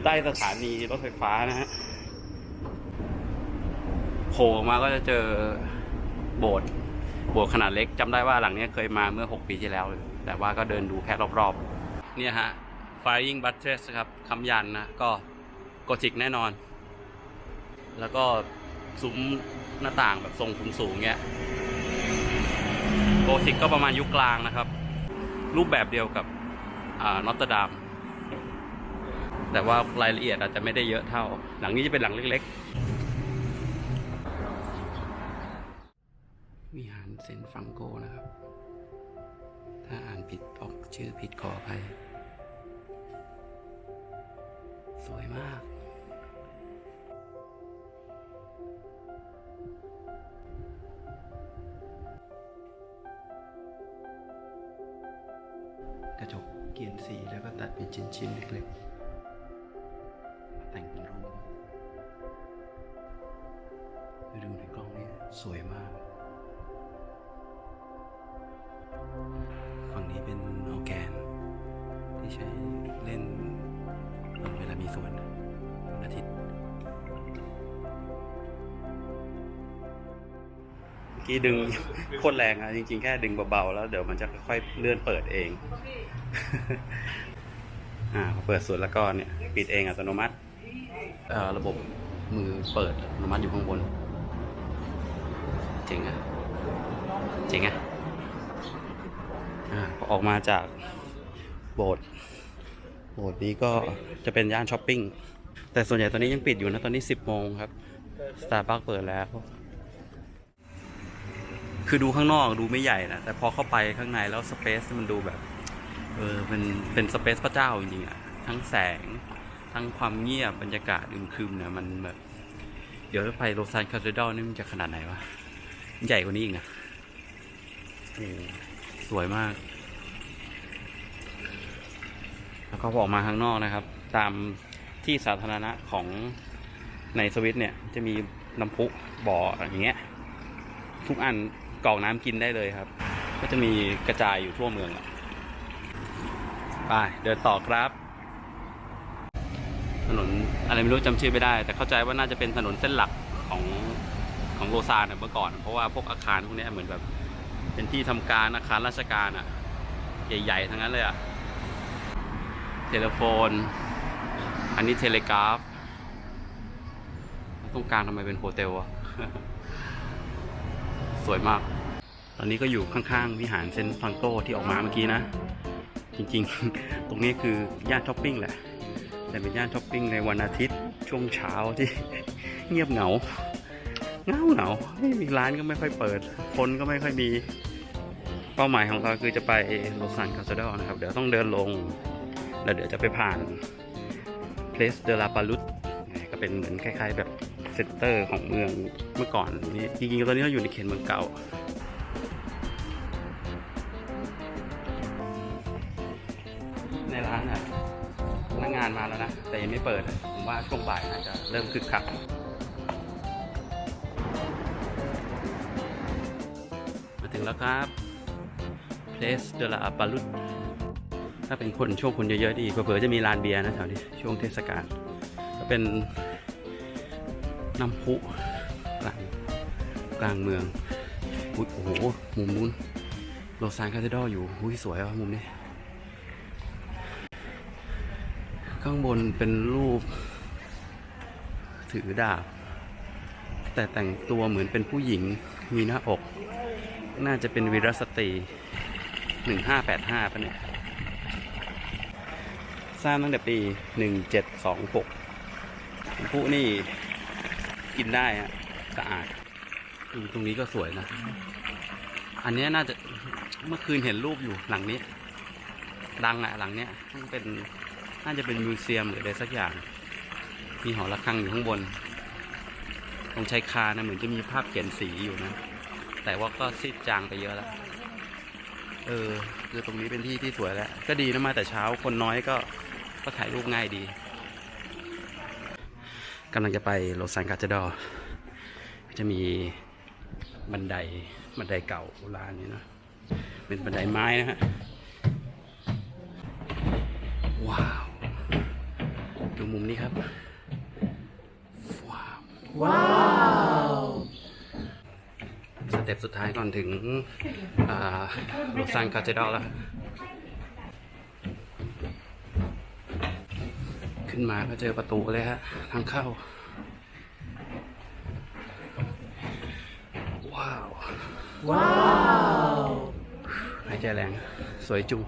อยู่ใต้สถานีรถไฟฟ้านะฮะโผล่มาก็จะเจอโบสถ์โบสถ์ขนาดเล็กจำได้ว่าหลังนี้เคยมาเมื่อ 6 ปีที่แล้วเลยแต่ว่าก็เดินดูแค่รอบๆ เนี่ยฮะ Flying Buttress ครับคำยันนะ ก็โกธิกแน่นอน แล้วก็ซุ้มหน้าต่างแบบทรงสูงๆเงี้ยโกธิกก็ประมาณยุคกลางนะครับ รูปแบบเดียวกับนอตเตอร์ดาม แต่ว่ารายละเอียดอาจจะไม่ได้เยอะเท่า หลังนี้จะเป็นหลังเล็กๆ วิหารเซนฟังโกนะครับ ถ้าอ่านผิดออกชื่อผิดขออภัย สวยมากกระจกเกียนสีแล้วก็ตัดเป็นชิ้น สวยมาก ฝั่งนี้เป็นออแกน ที่ใช้เล่นตอนเวลามีสวนวันอาทิตย์ เมื่อกี้ดึงโคตรแรงอะจริงๆ แค่ดึงเบาๆ แล้วเดี๋ยวมันจะค่อยๆเลื่อนเปิดเอง อ่าพอเปิดสุดแล้วก็เนี่ย ปิดเองอัตโนมัติเอ่อระบบมือเปิดอัตโนมัติอยู่ข้างบน จ๋งอะเจ๋งอะออกมาจากโบสถ์โบสถ์นี้ก็จะเป็นย่านช้อปปิ้ง แต่ส่วนใหญ่ตอนนี้ยังปิดอยู่นะ ตอนนี้ 10 โมงครับสตาร์บัคเปิดแล้ว คือดูข้างนอกดูไม่ใหญ่นะ แต่พอเข้าไปข้างในแล้วสเปซมันดูแบบ เออเป็นเป็นสเปซพระเจ้าจริงๆอะทั้งแสง ทั้งความเงียบบรรยากาศอึมครึมเนี่ยมันแบบ เดี๋ยวไปโรซานคาเทดอลนี่มันจะขนาดไหนวะ ใหญ่กว่านี้อีกนะสวยมาก แล้วก็อออกมาข้างนอกนะครับ ตามที่สาธารณะของในสวิตเนี่ย จะมีน้ำพุบ่ออย่างเงี้ย ทุกอันกรอกน้ำกินได้เลยครับ ก็จะมีกระจายอยู่ทั่วเมืองอะไปเดินต่อครับถนนอะไรไม่รู้จำชื่อไม่ได้ แต่เข้าใจว่าน่าจะเป็นถนนเส้นหลักของ ของโลซานเมื่อก่อน เพราะว่าพวกอาคารพวกนี้เหมือนแบบ เป็นที่ทำการอาคารราชการอะใหญ่ๆทั้งนั้นเลยอะเทเลโฟน อันนี้เทเลกราฟตรงกลางทำไมเป็นโฮเทลอะสวยมาก ตอนนี้ก็อยู่ข้างๆวิหารเซนต์ฟรังโกที่ออกมาเมื่อกี้นะ จริงๆ ตรงนี้คือย่านช้อปปิ้งแหละ แต่เป็นย่านช้อปปิ้งในวันอาทิตย์ช่วงเช้าที่เงียบเหงา เงาเหงาไม่มีร้านก็ไม่ค่อยเปิด คนก็ไม่ค่อยมี เป้าหมายของเราคือจะไปโลซานคาสเดลนะครับ เดี๋ยวต้องเดินลง แล้วเดี๋ยวจะไปผ่าน Place de la Palut ก็เป็นเหมือนคล้าย ๆ แบบเซ็นเตอร์ของเมืองเมื่อก่อนนี่จริงๆตอนนี้เราอยู่ในเขตเมืองเก่าในร้านอะพนักงานมาแล้วนะ แต่ยังไม่เปิด ผมว่าช่วงบ่ายน่าจะเริ่มคึกคัก งแล้วครับ Place de la Palut ถ้าเป็นคนช่วงคนเยอะๆดีเผื่อจะมีร้านเบียร์นะแถวนี้ช่วงเทศกาลก็เป็นน้ำพุกลางกลางเมืองอุ๊ยโอ้โห มุมนู้นโลซานคาเทดอลอยู่อุ้ยสวยว่ะมุมนี้ ข้างบนเป็นรูป ถือดาบ แต่แต่งตัวเหมือนเป็นผู้หญิงมีหน้าอก น่าจะเป็นวีรสตรีหนึ่งห้าแปดห้าปะเนี่ย สร้างตั้งแต่ปีหนึ่งเจ็ดสองหกผู้นี่กินได้ฮะสะอาดตรงนี้ก็สวยนะ อันนี้น่าจะเมื่อคืนเห็นรูปอยู่หลังนี้ ดังอะหลังเนี้ยเป็นน่าจะเป็นมิวเซียมหรืออะไรสักอย่าง มีหอระฆังอยู่ข้างบน ตรงชายคานะเหมือนจะมีภาพเขียนสีอยู่นะ แต่ว่าก็ซีดจางไปเยอะแล้ว เออ คือตรงนี้เป็นที่ที่สวยแล้ว ก็ดีนะมาแต่เช้าคนน้อยก็ก็ถ่ายรูปง่ายดีกำลังจะไปโลซานกาเจดอจะมีบันไดบันไดเก่าโบราณนี่นะเป็นบันไดไม้นะฮะว้าว ดูมุมนี้ครับ ว้าวว้าว สเต็ปสุดท้ายก่อนถึงอ่าโลซันคาเทดรอลแล้ว ขึ้นมาก็เจอประตูเลยฮะ ทางเข้า ว้าว ว้าว หายใจแรง สวยจุง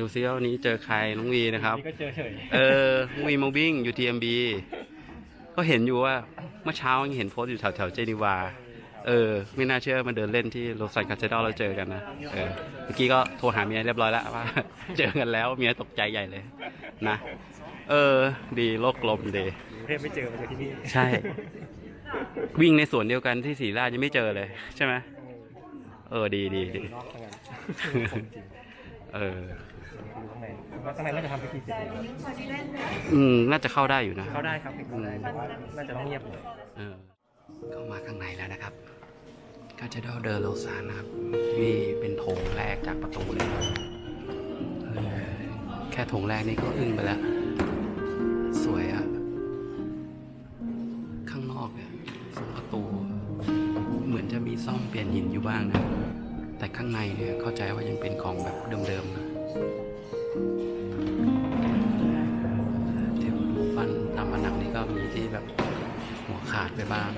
ดูซิว่าวันนี้เจอใครน้องวีนะครับ นี่ก็เจอเฉยเออน้องวีมาวิ่ง UTMB ก็เห็นอยู่ว่าเมื่อเช้ายังเห็นโพสต์อยู่แถวแถวๆเจนีวา เออ ไม่น่าเชื่อมาเดินเล่นที่โรสันคาเทดอลเราเจอกันนะ เออ เมื่อกี้ก็โทรหาเมียเรียบร้อยแล้วว่า เจอกันแล้วเมียตกใจใหญ่เลยนะ เออ ดีโลกกลมดี กรุงเทพไม่เจอมาเจอที่นี่ใช่ วิ่งในสวนเดียวกันที่ศรีราชยังไม่เจอเลย ใช่ไหมเออดีดีดี นอกทั้งนั้น เออ ดูข้างในผมว่าข้างในน่าจะทำพิธีเสร็จแล้วอืมน่าจะเข้าได้อยู่นะ เข้าได้ครับเข้าได้แต่ว่าน่าจะต้องเงียบหน่อย เออเข้ามาข้างในแล้วนะครับ ก็จะได้เดินโลซานนะครับ นี่เป็นโถงแรกจากประตูเลยเออแค่โถงแรกนี่ก็อึ้งไปแล้ว สวยอะข้างนอกเนี่ยสองประตู เหมือนจะมีซ่อมเปลี่ยนหินอยู่บ้างนะ แต่ข้างในเนี่ยเข้าใจว่ายังเป็นของแบบเดิมๆนะ เทวรูปปั้นตามผนังนี่ก็มีที่แบบหัวขาดไปบ้าง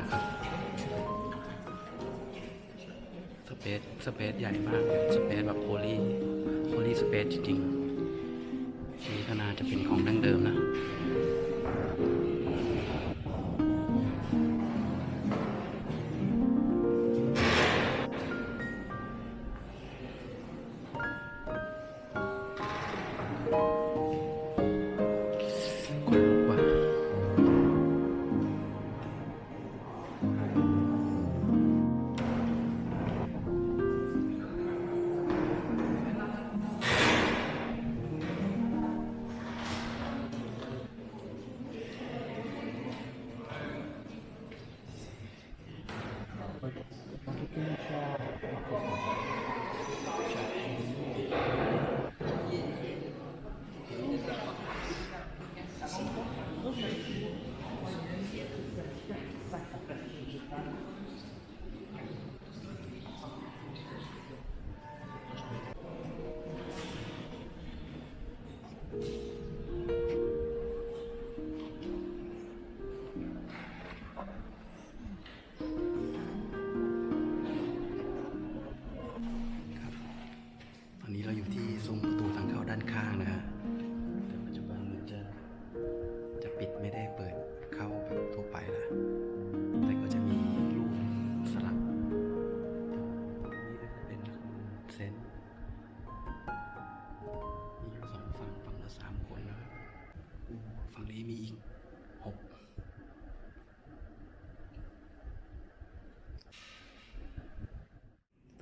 นะครับสเปซสเปซใหญ่มากเลยสเปซแบบโพลีโพลีสเปซจริงๆนี่ก็น่าจะเป็นของดั้งเดิมนะ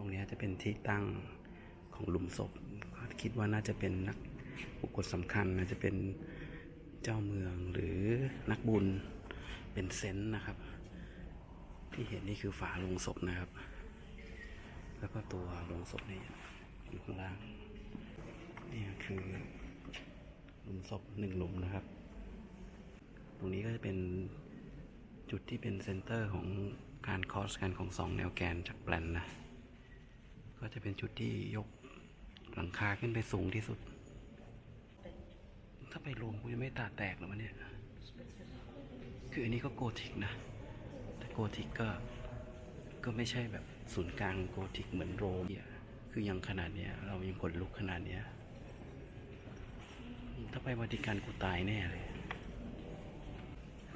ตรงนี้จะเป็นที่ตั้งของหลุมศพ คิดว่าน่าจะเป็นนักบุคคลสำคัญน่าจะเป็นเจ้าเมืองหรือนักบุญเป็นเซนต์นะครับ ที่เห็นนี่คือฝาลงศพนะครับ แล้วก็ตัวลงศพนี่อยู่ข้างล่างนี่คือหลุมศพหนึ่งหลุมนะครับ ตรงนี้ก็จะเป็นจุดที่เป็นเซนเตอร์ของการคอสกันของสองแนวแกนจากแปลนนะ ก็จะเป็นจุดที่ยกหลังคาขึ้นไปสูงที่สุด ถ้าไปรวมกูจะไม่ตาแตกหรอวะเนี่ย คืออันนี้ก็โกธิกนะ แต่โกธิกก็ ก็ไม่ใช่แบบศูนย์กลางโกธิกเหมือนโรมเนี่ยคือยังขนาดเนี้ย เรายังขนลุกขนาดเนี้ย ถ้าไปวัติกันกูตายแน่เลย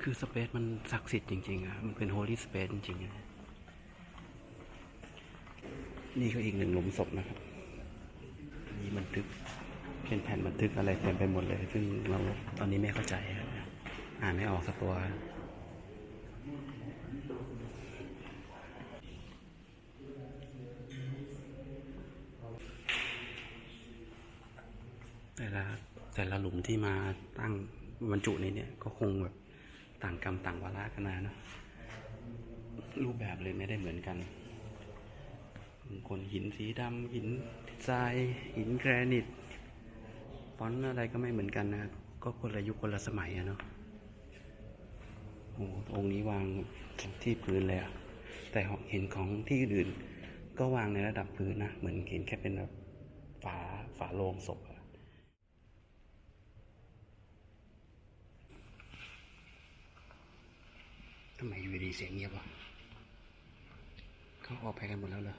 คือสเปซมันศักดิ์สิทธิ์จริงๆอะมันเป็นโฮลี่สเปซจริงๆ นี่ก็อีกหนึ่งหลุมศพนะครับมีบันทึกเป็นแผ่นบันทึกอะไรเต็มไปหมดเลย ซึ่งเราตอนนี้ไม่เข้าใจครับอ่านไม่ออกสักตัวแต่ละแต่ละหลุมที่มาตั้งบรรจุในเนี่ยก็คงแบบต่างกรรมต่างวาระกันนะรูปแบบเลยไม่ได้เหมือนกัน คนหินสีดำหินทราย หินแกรนิตฟอนต์อะไรก็ไม่เหมือนกันนะครับ ก็คนละยุคคนละสมัยอะเนาะโอ้องค์นี้วางที่พื้นเลยอะแต่เห็นของที่อื่นก็วางในระดับพื้นนะ เหมือนเห็นแค่เป็นแบบฝาฝาโลงศพอะทำไมอยู่ดีเสียงเงียบวะเขาออกไปกันหมดแล้วเหรอ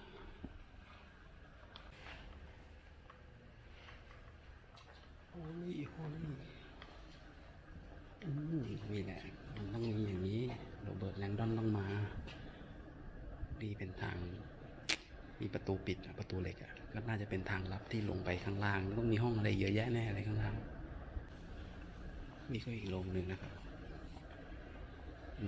โอ้ยโอ้ยอืมนี่แหละมันต้องมีอย่างนี้โรเบิร์ตแลงดอนต้องมา ดีเป็นทาง มีประตูปิดอะประตูเหล็กอะก็น่าจะเป็นทางลับที่ลงไปข้างล่างต้องมีห้องอะไรเยอะแยะแน่อะไรข้างล่างนี่ก็อีกโรงหนึ่งนะครับอื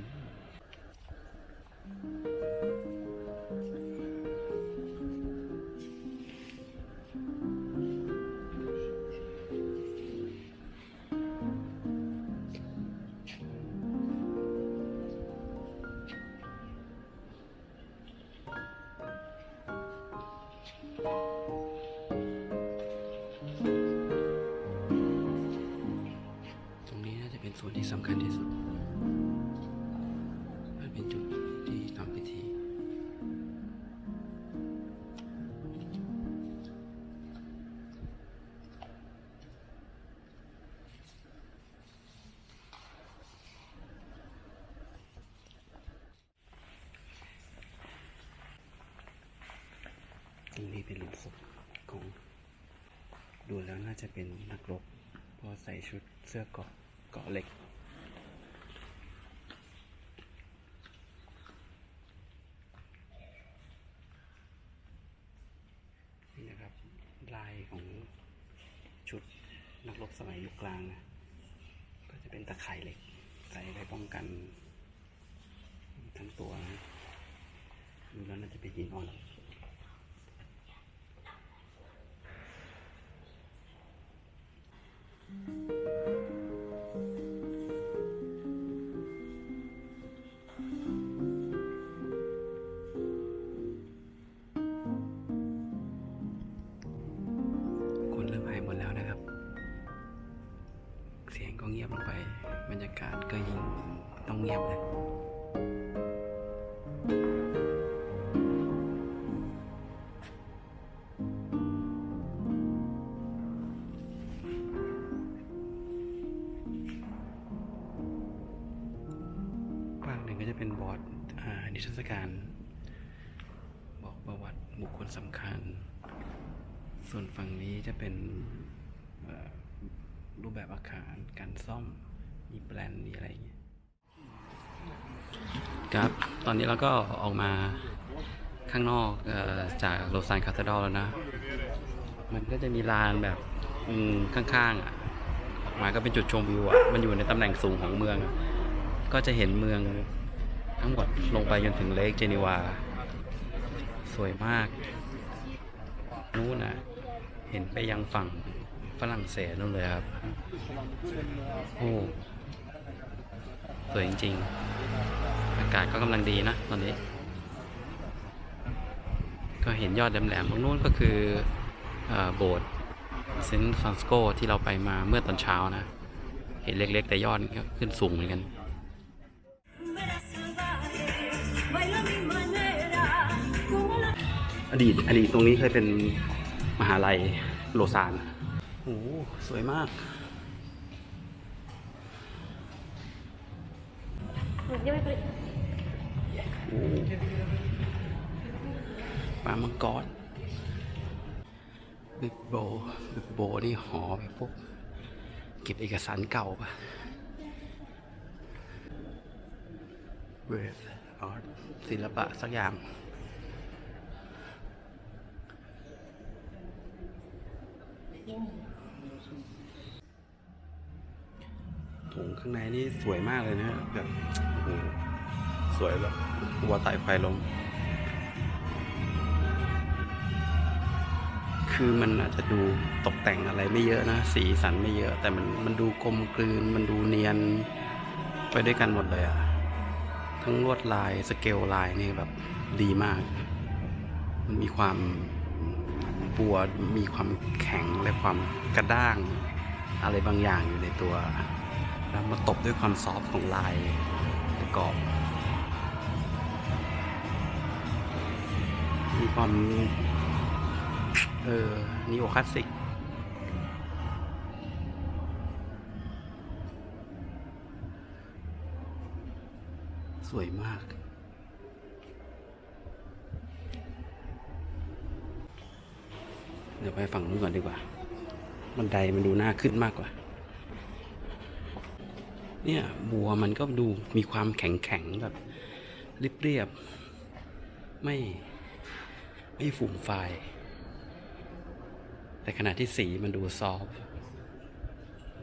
เป็นหลุมศพของดูแล้วน่าจะเป็นนักรบเพราะใส่ชุดเสื้อเกาะเกาะเหล็ก นี่นะครับ ลายของชุดนักรบสมัยยุคกลางนะก็จะเป็นตะข่ายเหล็ก ใส่ไว้ป้องกันทั้งตัวนะดูแล้วน่าจะเป็นหินอ่อน คนเริ่มหายหมดแล้วนะครับ เสียงก็เงียบลงไป บรรยากาศก็ยิ่งต้องเงียบเลย ศการ บอกประวัติบุคคลสำคัญ ส่วนฝั่งนี้จะเป็นรูปแบบอาคาร การซ่อม มีแปลน มีอะไรอย่างเงี้ย ครับ ตอนนี้เราก็ออกมาข้างนอกออจากโลซานคาเทดรอลแล้วนะ มันก็จะมีลานแบบข้างๆอะมาก็เป็นจุดชมวิวอะ มันอยู่ในตำแหน่งสูงของเมือง ก็จะเห็นเมือง ทั้งหมดลงไปจนถึงเลคเจนีวา สวยมาก นู้นน่ะเห็นไปยังฝั่งฝรั่งเศสนู่นเลยครับ โอ้สวยจริงๆ อากาศก็กำลังดีนะตอนนี้ ก็เห็นยอดแหลมๆตรงนู้นก็คืออโบสถ์เซนต์ฟรานซิสโกที่เราไปมาเมื่อตอนเช้านะ เห็นเล็กๆ แต่ยอดก็ขึ้นสูงเหมือนกัน อดีตอดีตตรงนี้เคยเป็นมหาลัยโลซานโอ้โหสวยมากโอ้ปลามังกรบิ๊กโบบิ๊กโบนี่หอไปพวกเก็บเอกสารเก่าปะเวฟอาร์ตศิลปะสักอย่าง ถุงข้างในนี่สวยมากเลยนะแบบโอ้สวยแบบวัวไต่ควายลงคือมันอาจจะดูตกแต่งอะไรไม่เยอะนะ สีสันไม่เยอะ แต่มันมันดูกลมกลืน มันดูเนียนไปด้วยกันหมดเลยอะทั้งลวดลายสเกลลายนี่แบบดีมาก มันมีความ บัวมีความแข็งและความกระด้าง อะไรบางอย่างอยู่ในตัว แล้วมาตบด้วยความซอฟต์ของลายประกอบ มีความ เออนีโอคลาสสิกสวยมาก ดี๋ยวไปฝั่งนู้นก่อนดีกว่า บันไดมันดูน่าขึ้นมากกว่า เนี่ยบัวมันก็ดูมีความแข็งแข็งๆแบบเรียบเรียบๆไม่ไม่ฝุ่มไฟายแต่ขณะที่สีมันดูซอฟ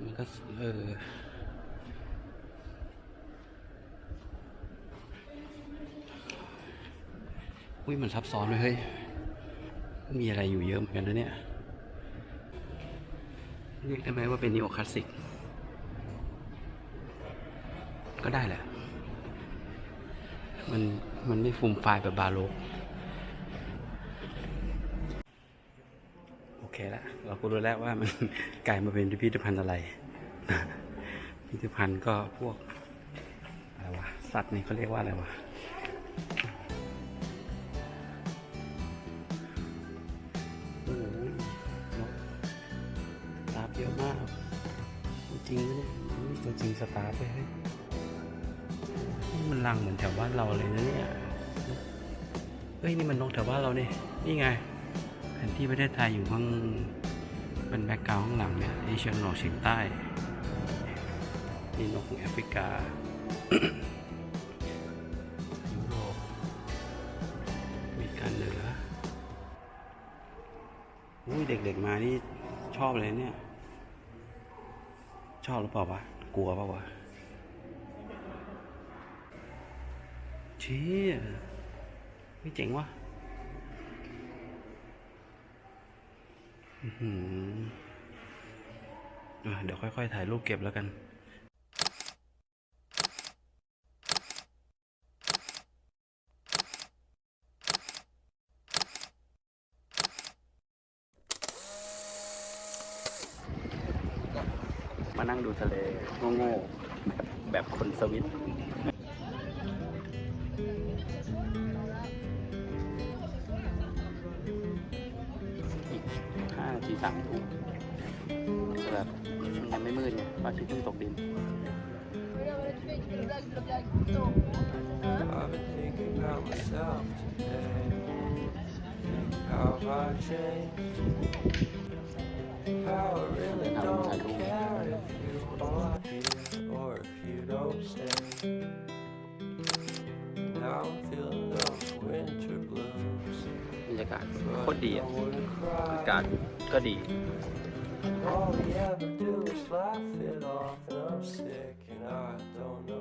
มันก็เอออุ้ยมันซับซ้อนเลยเฮ้ย มีอะไรอยู่เยอะเหมือนกันนะเนี่ย เรียกได้ไหมว่าเป็นนิโอคลาสสิก ก็ได้แหละ มัน มันไม่ฟูมไฟแบบบาโลกโอเคละ เราก็รู้แล้วว่ามันกลายมาเป็นพิพิธภัณฑ์อะไร พิพิธภัณฑ์ก็พวกอะไรวะ สัตว์นี่เขาเรียกว่าอะไรวะ ถวบ้านเราเลยนะเนี่ยเฮ้ยนี่มันนกแถวบ้านเราเนี่ยนี่ไงแผนที่ประเทศไทยอยู่ข้างเป็นแบ็กกราวด์ข้างหลังเนี่ยเอเชียตะวันออกเฉียงใต้นี่นกของแอฟริกายุโรปมริการเหนืออุ้ยเด็กๆมานี่ชอบเลยเนี่ย ชอบหรือเปล่าวะกลัวเปล่าวะ เชี่ยไม่เจ๋งวะเดี๋ยวค่อยๆ ถ่ายรูปเก็บแล้วกันมานั่งดูทะเลโง่ๆแบบคนสวิต I've been thinking about myself today. How have I changed? How I really don't care if you are here or if you don't stay. Now I'm feeling those winter blues. บรรยากาศโคตรดี I อ่ะ wouldn't อา cry. กาศก็ดี All we ever do is laugh it off, and I'm sick, and I don't know why.